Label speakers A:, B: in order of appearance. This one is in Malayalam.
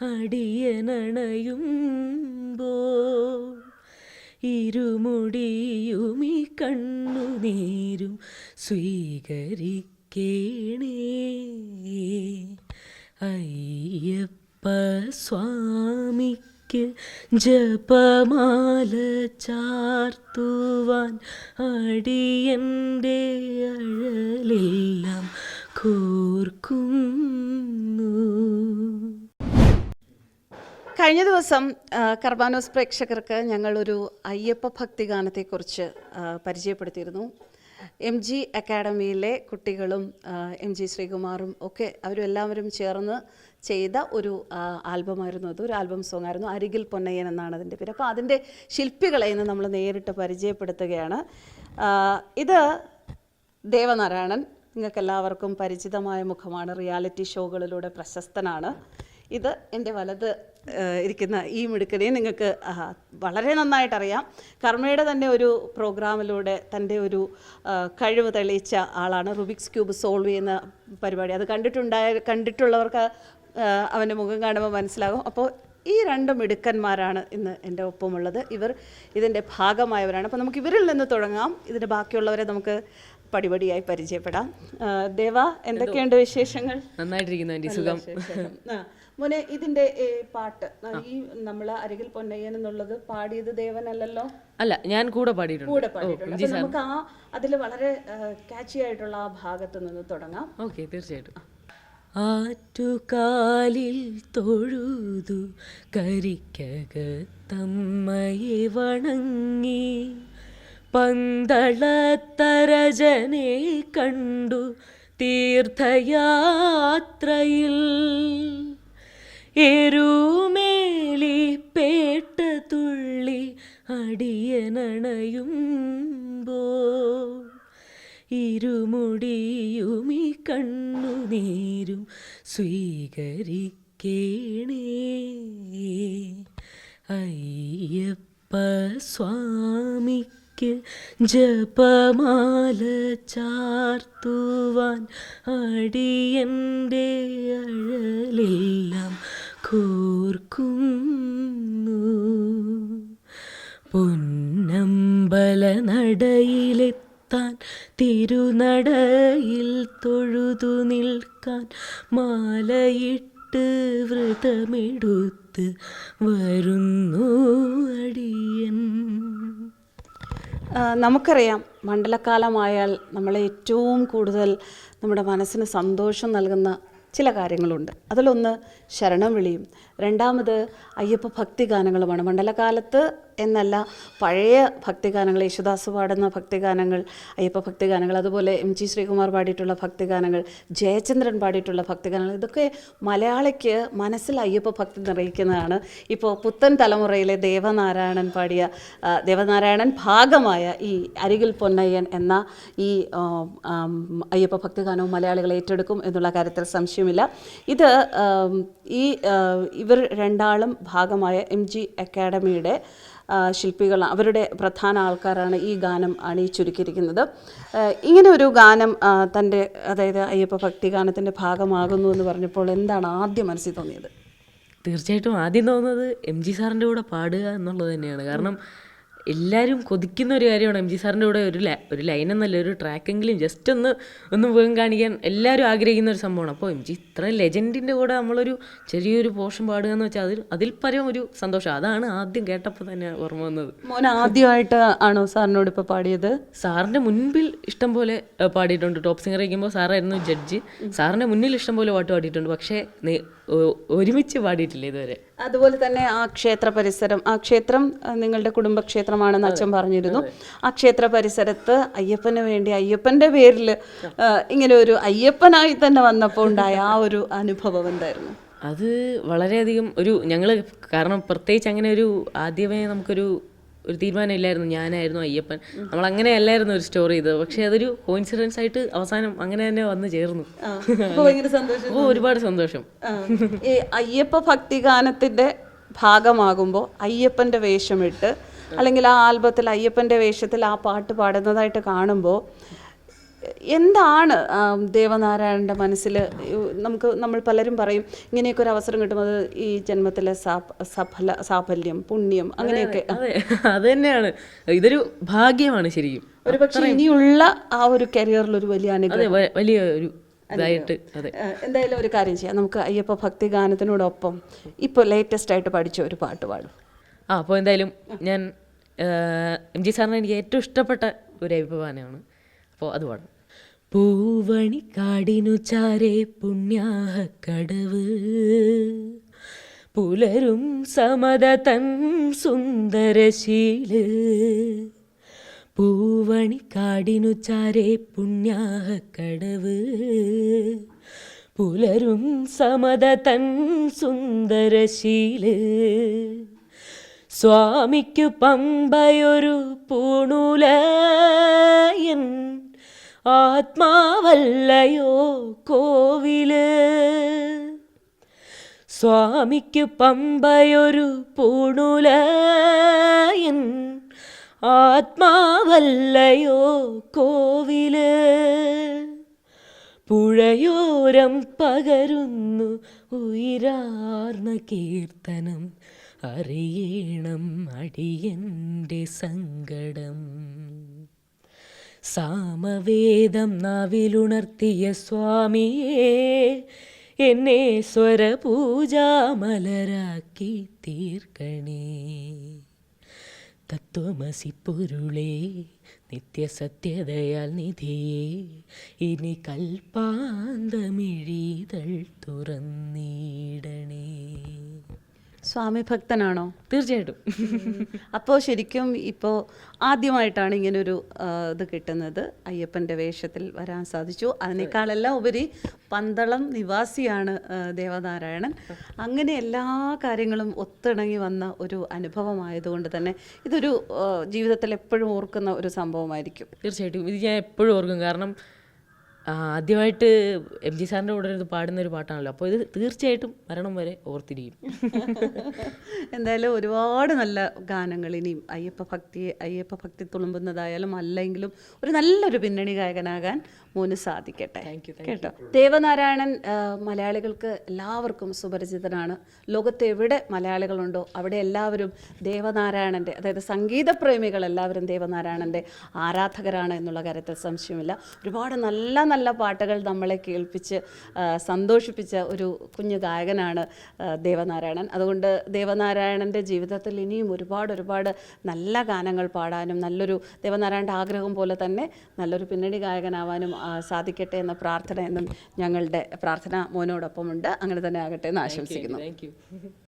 A: അടിയനണയുമ്പോൾ ഇരുമുടിയുമി കണ്ണുനീരും സ്വീകരിക്കേണേ. അയ്യപ്പ സ്വാമിക്ക് ജപമാല ചാർത്തുവാൻ അടിയന്റെ അഴലെല്ലാം കോർക്കുന്നു.
B: കഴിഞ്ഞ ദിവസം കർബാനോസ് പ്രേക്ഷകർക്ക് ഞങ്ങളൊരു അയ്യപ്പ ഭക്തി ഗാനത്തെക്കുറിച്ച് പരിചയപ്പെടുത്തിയിരുന്നു. എം ജി അക്കാഡമിയിലെ കുട്ടികളും എം ജി ശ്രീകുമാറും ഒക്കെ അവരും എല്ലാവരും ചേർന്ന് ചെയ്ത ഒരു ആൽബമായിരുന്നു അത്. ഒരു ആൽബം സോങ് ആയിരുന്നു അരികിൽ പൊന്നയ്യൻ എന്നാണ് അതിന്റെ പേര്. അപ്പോൾ അതിന്റെ ശില്പികളെ ഇന്ന് നമ്മൾ നേരിട്ട് പരിചയപ്പെടുത്തുകയാണ്. ഇത് ദേവനാരായണൻ നിങ്ങൾക്കെല്ലാവർക്കും പരിചിതമായ മുഖമാണ്. റിയാലിറ്റി ഷോകളിലൂടെ പ്രശസ്തനാണ്. ഇത് എന്റെ വലത് ഇരിക്കുന്ന ഈ മിടുക്കനെയും നിങ്ങൾക്ക് വളരെ നന്നായിട്ടറിയാം. കർമ്മയുടെ തന്നെ ഒരു പ്രോഗ്രാമിലൂടെ തന്റെ ഒരു കഴിവ് തെളിയിച്ച ആളാണ് റുബിക്സ് ക്യൂബ് സോൾവ് ചെയ്യുന്ന പരിപാടി. അത് കണ്ടിട്ടുണ്ടായ കണ്ടിട്ടുള്ളവർക്ക് അവന്റെ മുഖം കാണുമ്പോൾ മനസ്സിലാകും. അപ്പോൾ ഈ രണ്ട് മിടുക്കന്മാരാണ് ഇന്ന് എന്റെ ഒപ്പമുള്ളത്. ഇവർ ഇതിന്റെ ഭാഗമായവരാണ്. അപ്പോൾ നമുക്ക് ഇവരിൽ നിന്ന് തുടങ്ങാം. ഇതിന്റെ ബാക്കിയുള്ളവരെ നമുക്ക് പടിപടിയായി പരിചയപ്പെടാം. ദേവ എന്തൊക്കെയുണ്ട് വിശേഷങ്ങൾ?
A: നന്നായിട്ടിരിക്കുന്നു സുഖം.
B: മോനെ ഇതിന്റെ പാട്ട്. ഈ നമ്മൾ അരികിൽ പൊന്നയ്യൻ എന്നുള്ളത് പാടിയത് ദേവനല്ലല്ലോ?
A: അല്ല ഞാൻ കൂടെ പാടിയിട്ടുണ്ട്.
B: കൂടെ പാടിയിട്ടുണ്ട്. അപ്പൊ നമുക്ക് ആ അതിൽ വളരെ കാച്ചി ആയിട്ടുള്ള ആ ഭാഗത്ത് നിന്ന് തുടങ്ങാം.
A: ഓക്കെ തീർച്ചയായിട്ടും. ആറ്റുകാലിൽ തൊഴുതു കരിക്കകത്തമ്മയെ വണങ്ങി. പന്തളത്തരജനെ കണ്ടു തീർത്ഥയാത്രയിൽ. എരുമേലി പേട്ട തുള്ളി അടിയനണയുമ്പോൾ ഇരുമുടിയുമി കണ്ണുനീരും സ്വീകരിക്കേണേ. അയ്യപ്പ സ്വാമിക്ക് ജപമാല ചാർത്തുവാൻ അടിയന്റെ അഴലെല്ലാം. കോർക്കുന്നു. പൊന്നമ്പല നടയിലെത്താൻ തിരുനടയിൽ തൊഴുതു നിൽക്കാൻ മാലയിട്ട് വ്രതമെടുത്ത് വരുന്നു അടിയൻ.
B: നമുക്കറിയാം മണ്ഡലകാലമായാൽ നമ്മളെ ഏറ്റവും കൂടുതൽ നമ്മുടെ മനസ്സിന് സന്തോഷം നൽകുന്ന ചില കാര്യങ്ങളുണ്ട്. അതിലൊന്ന് ശരണം വിളിയും രണ്ടാമത് അയ്യപ്പ ഭക്തി ഗാനങ്ങളുമാണ് മണ്ഡലകാലത്ത് എന്നല്ല പഴയ ഭക്തിഗാനങ്ങൾ യേശുദാസ് പാടുന്ന ഭക്തിഗാനങ്ങൾ അയ്യപ്പ ഭക്തിഗാനങ്ങൾ അതുപോലെ എം ജി ശ്രീകുമാർ പാടിയിട്ടുള്ള ഭക്തിഗാനങ്ങൾ ജയചന്ദ്രൻ പാടിയിട്ടുള്ള ഭക്തിഗാനങ്ങൾ ഇതൊക്കെ മലയാളിക്ക് മനസ്സിൽ അയ്യപ്പ ഭക്തി നിറയിക്കുന്നതാണ്. ഇപ്പോൾ പുത്തൻ തലമുറയിലെ ദേവനാരായണൻ പാടിയ ദേവനാരായണൻ ഭാഗമായ ഈ അരികിൽ പൊന്നയ്യൻ എന്ന ഈ അയ്യപ്പ ഭക്തിഗാനവും മലയാളികൾ ഏറ്റെടുക്കും എന്നുള്ള കാര്യത്തിൽ സംശയമില്ല. ഇത് ഈ ഇവർ രണ്ടാളും ഭാഗമായ എം ജി അക്കാഡമിയുടെ ശില്പികൾ അവരുടെ പ്രധാന ആൾക്കാരാണ് ഈ ഗാനം അണിയിച്ചൊരുക്കിയിരിക്കുന്നത്. ഇങ്ങനെ ഒരു ഗാനം തന്റെ അതായത് അയ്യപ്പ ഭക്തി ഗാനത്തിന്റെ ഭാഗമാകുന്നു എന്ന് പറഞ്ഞപ്പോൾ എന്താണ് ആദ്യം മനസ്സിൽ തോന്നിയത്?
A: തീർച്ചയായിട്ടും ആദ്യം തോന്നുന്നത് എം ജി സാറിന്റെ കൂടെ പാടുക എന്നുള്ളത് തന്നെയാണ്. കാരണം എല്ലാവരും കൊതിക്കുന്ന ഒരു കാര്യമാണ് എം ജി സാറിന്റെ കൂടെ ഒരു ലൈ ഒരു ലൈൻ എന്നല്ല ഒരു ട്രാക്കെങ്കിലും ജസ്റ്റ് ഒന്ന് ഒന്ന് വേഗം കാണിക്കാൻ എല്ലാവരും ആഗ്രഹിക്കുന്ന ഒരു സംഭവമാണ്. അപ്പോൾ എം ജി ഇത്ര ലെജൻഡിന്റെ കൂടെ നമ്മളൊരു ചെറിയൊരു പോർഷൻ പാടുക എന്ന് വെച്ചാൽ അതിൽ അതിൽ പരം ഒരു സന്തോഷം. അതാണ് ആദ്യം കേട്ടപ്പോൾ തന്നെ ഓർമ്മ വന്നത്.
B: മോൻ ആദ്യമായിട്ട് ആണോ സാറിനോട് ഇപ്പോൾ പാടിയത്?
A: സാറിന്റെ മുൻപിൽ ഇഷ്ടം പോലെ പാടിയിട്ടുണ്ട്. ടോപ്പ് സിംഗർ കഴിക്കുമ്പോൾ സാറായിരുന്നു ജഡ്ജ് സാറിന്റെ മുന്നിൽ ഇഷ്ടം പോലെ പാട്ട് പാടിയിട്ടുണ്ട്. പക്ഷേ ഒരുമിച്ച് പാടിയിട്ടില്ല ഇതുവരെ?
B: അതുപോലെ തന്നെ ആ ക്ഷേത്ര പരിസരം ആ ക്ഷേത്രം നിങ്ങളുടെ കുടുംബക്ഷേത്രമാണെന്ന് അച്ഛൻ പറഞ്ഞിരുന്നു. ആ ക്ഷേത്ര പരിസരത്ത് അയ്യപ്പന് വേണ്ടി അയ്യപ്പന്റെ പേരിൽ ഇങ്ങനെ ഒരു അയ്യപ്പനായി തന്നെ വന്നപ്പോൾ ഉണ്ടായ ആ ഒരു അനുഭവം എന്തായിരുന്നു?
A: അത് വളരെയധികം ഒരു ഞങ്ങൾ കാരണം പ്രത്യേകിച്ച് അങ്ങനെ ഒരു ആദ്യമേ നമുക്കൊരു ഒരു തീരുമാനമില്ലായിരുന്നു. ഞാനായിരുന്നു അയ്യപ്പൻ. നമ്മൾ അങ്ങനെ അല്ലായിരുന്നു ഒരു സ്റ്റോറി ചെയ്തത് പക്ഷെ അതൊരു കോയിൻസിഡൻസ് ആയിട്ട് അവസാനം അങ്ങനെ തന്നെ വന്ന് ചേർന്നു. അപ്പോൾ ഒരുപാട് സന്തോഷം.
B: ഈ അയ്യപ്പ ഭക്തി ഗാനത്തിന്റെ ഭാഗമാകുമ്പോൾ അയ്യപ്പന്റെ വേഷമിട്ട് അല്ലെങ്കിൽ ആ ആൽബത്തിൽ അയ്യപ്പന്റെ വേഷത്തിൽ ആ പാട്ട് പാടുന്നതായിട്ട് കാണുമ്പോൾ എന്താണ് ദേവനാരായണന്റെ മനസ്സിൽ നമുക്ക് നമ്മൾ പലരും പറയും ഇങ്ങനെയൊക്കെ ഒരു അവസരം കിട്ടുന്നത് ഈ ജന്മത്തിലെ സഫല സാഫല്യം പുണ്യം അങ്ങനെയൊക്കെ.
A: അതെ തന്നെയാണ്. ഇതൊരു ഭാഗ്യമാണ് ശരിക്കും.
B: ഒരു പക്ഷേ ഇനിയുള്ള ആ ഒരു കരിയറിൽ ഒരു വലിയ അനുഗ്രഹം.
A: വലിയ ഒരു ഇതായിട്ട്
B: എന്തായാലും ഒരു കാര്യം ചെയ്യാം. നമുക്ക് അയ്യപ്പ ഭക്തി ഗാനത്തിനോടൊപ്പം ഇപ്പോൾ ലേറ്റസ്റ്റ് ആയിട്ട് പഠിച്ച ഒരു പാട്ട് പാടും.
A: ആ അപ്പോൾ എന്തായാലും ഞാൻ എം ജി സാറിന് എനിക്ക് ഏറ്റവും ഇഷ്ടപ്പെട്ട ഒരു അഭിപ്രായമാണ് അപ്പോൾ അത് പാടാം. പൂവണിക്കാടിനു ചാരേ പുണ്യാഹക്കടവ് പുലരും സമത തൻ സുന്ദരശീൽ. പൂവണിക്കാടിനു ചാരേ പുണ്യാഹക്കടവ് പുലരും സമത തൻ സുന്ദരശീൽ. സ്വാമിക്കു പമ്പയൊരു പൂണുലയൻ ആത്മാവല്ലയോ കോവിൽ? സ്വാമിക്കു പമ്പയൊരു പൂണുലയൻ ആത്മാവല്ലയോ കോവിൽ? പുഴയോരം പകരുന്നു ഉയരാർന്ന കീർത്തനം അറിയണം അടിയന്റെ സങ്കടം. സാമവേദം നാവിലുണർത്തിയ സ്വാമിയെ എന്നെ സ്വരപൂജാമലരാക്കി തീർക്കണേ. തത്വമസി പൊരുളേ നിത്യസത്യതയാൽ നിധിയേ ഇനി കൽപ്പാന്തമിഴീതൾ തുറന്നീടണേ.
B: സ്വാമി ഭക്തനാണോ?
A: തീർച്ചയായിട്ടും.
B: അപ്പോൾ ശരിക്കും ഇപ്പോൾ ആദ്യമായിട്ടാണ് ഇങ്ങനൊരു ഇത് കിട്ടുന്നത്. അയ്യപ്പന്റെ വേഷത്തിൽ വരാൻ സാധിച്ചു. അതിനേക്കാളെല്ലാം ഉപരി പന്തളം നിവാസിയാണ് ദേവനാരായണൻ. അങ്ങനെ എല്ലാ കാര്യങ്ങളും ഒത്തിണങ്ങി വന്ന ഒരു അനുഭവമായതുകൊണ്ട് തന്നെ ഇതൊരു ജീവിതത്തിൽ എപ്പോഴും ഓർക്കുന്ന ഒരു സംഭവമായിരിക്കും.
A: തീർച്ചയായിട്ടും. ഇത് ഞാൻ എപ്പോഴും ഓർക്കും. കാരണം ആദ്യമായിട്ട് എം ജി സാറിന്റെ കൂടെ ഇത് പാടുന്ന ഒരു പാട്ടാണല്ലോ. അപ്പോൾ ഇത് തീർച്ചയായിട്ടും മരണം വരെ ഓർത്തിരിക്കും.
B: എന്തായാലും ഒരുപാട് നല്ല ഗാനങ്ങൾ ഇനിയും അയ്യപ്പ ഭക്തി അയ്യപ്പ ഭക്തി തുളുമ്പുന്നതായാലും അല്ലെങ്കിലും ഒരു നല്ലൊരു പിന്നണി ഗായകനാകാൻ മോന് സാധിക്കട്ടെ. കേട്ടോ? ദേവനാരായണൻ മലയാളികൾക്ക് എല്ലാവർക്കും സുപരിചിതനാണ്. ലോകത്ത് എവിടെ മലയാളികളുണ്ടോ അവിടെ എല്ലാവരും ദേവനാരായണന്റെ അതായത് സംഗീത പ്രേമികൾ എല്ലാവരും ദേവനാരായണന്റെ ആരാധകരാണ് എന്നുള്ള കാര്യത്തിൽ സംശയമില്ല. ഒരുപാട് നല്ല നല്ല പാട്ടുകൾ നമ്മളെ കേൾപ്പിച്ച് സന്തോഷിപ്പിച്ച ഒരു കുഞ്ഞു ഗായകനാണ് ദേവനാരായണൻ. അതുകൊണ്ട് ദേവനാരായണന്റെ ജീവിതത്തിൽ ഇനിയും ഒരുപാട് ഒരുപാട് നല്ല ഗാനങ്ങൾ പാടാനും നല്ലൊരു ദേവനാരായണന്റെ ആഗ്രഹം പോലെ തന്നെ നല്ലൊരു പിന്നണി ഗായകനാവാനും സാധിക്കട്ടെ എന്ന പ്രാർത്ഥന എന്നും ഞങ്ങളുടെ പ്രാർത്ഥന മോനോടൊപ്പമുണ്ട്. അങ്ങനെ തന്നെ ആകട്ടെ എന്ന് ആശംസിക്കുന്നു.
A: Thank you